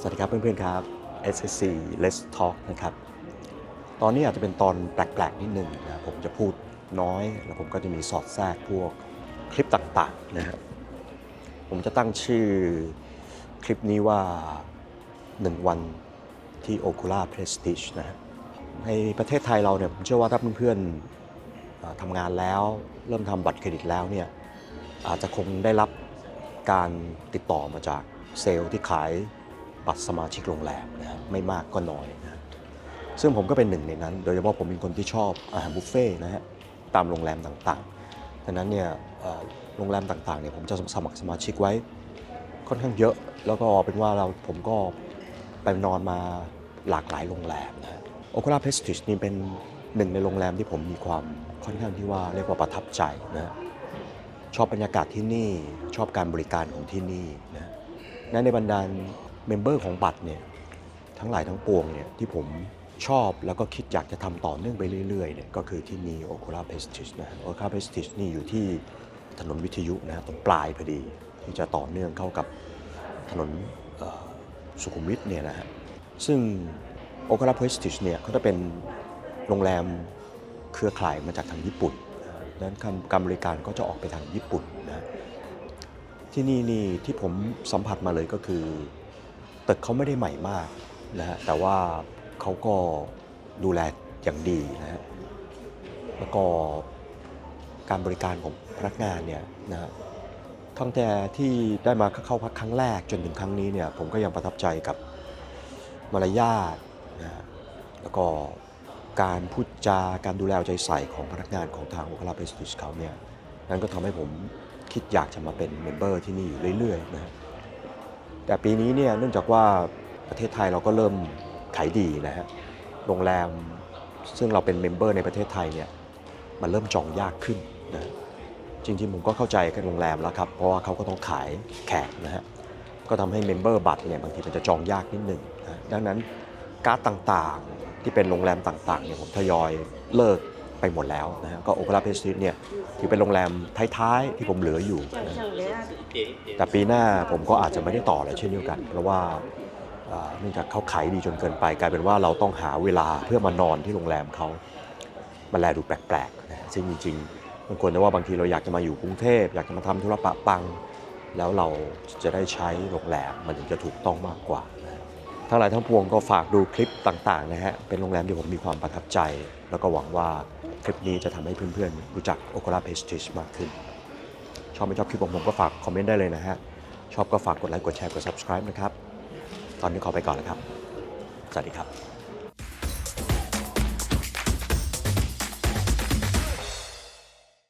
สวัสดีครับเพื่อนๆครับ SSC Let's Talk นะครับ ตอนนี้อาจจะเป็นตอนแปลกๆนิดหนึ่งนะผมจะพูดน้อย แล้วผมก็จะมีสอดแทรกพวกคลิปต่างๆนะครับผมจะตั้งชื่อคลิปนี้ว่า 1 วันที่ Oculus Prestige นะในประเทศไทยเราเนี่ยผมเชื่อว่าถ้าเพื่อนๆเอ่อทำงานแล้ว เริ่มทำบัตรเครดิตแล้วเนี่ยอาจจะคงได้รับการติดต่อมาจากเซลล์ที่ขาย บัตรสมาชิกโรงแรมนะฮะไม่มากก็น้อยนะซึ่งผมก็เป็นหนึ่งในนั้น โดยเฉพาะผมเป็นคนที่ชอบอาหารบุฟเฟ่ต์นะฮะตามโรงแรมต่างๆดังนั้นเนี่ยโรงแรมต่างๆเนี่ยผมจะสมัครสมาชิกไว้ค่อนข้างเยอะ แล้วก็เป็นว่าเราผมก็ไปนอนมาหลากหลายโรงแรมนะโอค l าเพสติชนี่เป็นหนึ่งในโรงแรมที่ผมมีความค่อนข้างที่ว่าเรียกว่าประทับใจนะชอบบรรยากาศที่นี่ชอบการบริการของที่นี่นะและในบรรดา เมมเบอร์ของบัตรเนี่ยทั้งหลายทั้งปวงเนี่ยที่ผมชอบแล้วก็คิดอยากจะทำต่อเนื่องไปเรื่อยๆเนี่ยก็คือที่นีโอคูลาเพสติชนะโอคูลาเพสติชนี่อยู่ที่ถนนวิทยุนะตรงปลายพอดี ที่จะต่อเนื่องเข้ากับถนนสุขุมวิทเนี่ยนะฮะซึ่งโอคูลาเพสติชเนี่ยเขาจะเป็นโรงแรมเครือข่ายมาจากทางญี่ปุ่นดังนั้นการบริการก็จะออกไปทางญี่ปุ่นนะที่นี่นี่ที่ผมสัมผัสมาเลยก็คือ ตึกเขาไม่ได้ใหม่มากนะฮะแต่ว่าเขาก็ดูแลอย่างดีนะฮะแล้วก็การบริการของพนักงานเนี่ยนะฮะตั้งแต่ที่ได้มาเข้าพักครั้งแรกจนถึงครั้งนี้เนี่ยผมก็ยังประทับใจกับมารยาทนะฮะแล้วก็การพูดจาการดูแลเอาใจใส่ของพนักงานของทางโอคา a าเพสติชเขาเนี่ยนั่นก็ทำให้ผมคิดอยากจะมาเป็นเมมเบอร์ที่นี่อยู่เรื่อยๆนะฮะ แต่ปีนี้เนี่ยเนื่องจากว่าประเทศไทยเราก็เริ่มขายดีนะฮะโรงแรมซึ่งเราเป็นเมมเบอร์ในประเทศไทยเนี่ยมันเริ่มจองยากขึ้นนะจริงๆผมก็เข้าใจกับโรงแรมแล้วครับ เพราะว่าเขาก็ต้องขายแขกนะฮะก็ทำให้เมมเบอร์บัตรเนี่ยบางทีมันจะจองยากนิดหนึ่งนะดังนั้นการ์ดต่างๆที่เป็นโรงแรมต่างๆเนี่ยผมทยอยเลิกไปหมดแล้วนะฮะก็โอเ a ราเพสติเนี่ยถือเป็นโรงแรมท้ายๆที่ผมเหลืออยู่นะ แต่ปีหน้าผมก็อาจจะไม่ได้ต่อแล้วเช่นเดียวกัน เพราะว่าเนื่องจากเขาขายดีจนเกินไป กลายเป็นว่าเราต้องหาเวลาเพื่อมานอนที่โรงแรมเขามันแลดูแปลกๆนะซึ่งจริงๆมันควรจะว่าบางทีเราอยากจะมาอยู่กรุงเทพอยากจะมาทำธุระปะปัง แล้วเราจะได้ใช้โรงแรมมันถึงจะถูกต้องมากกว่านะทั้งหลายทั้งปวงก็ฝากดูคลิปต่างๆนะฮะ เป็นโรงแรมที่ผมมีความประทับใจ แล้วก็หวังว่าคลิปนี้จะทำให้เพื่อนๆ รู้จัก o c u l a p e s t i g e มากขึ้น ชอบไม่ชอบคลิปของผมก็ฝากคอมเมนต์ได้เลยนะฮะ ชอบก็ฝากกดไลค์ กดแชร์ กด subscribe นะครับ ตอนนี้ขอไปก่อนนะครับ สวัสดีครับ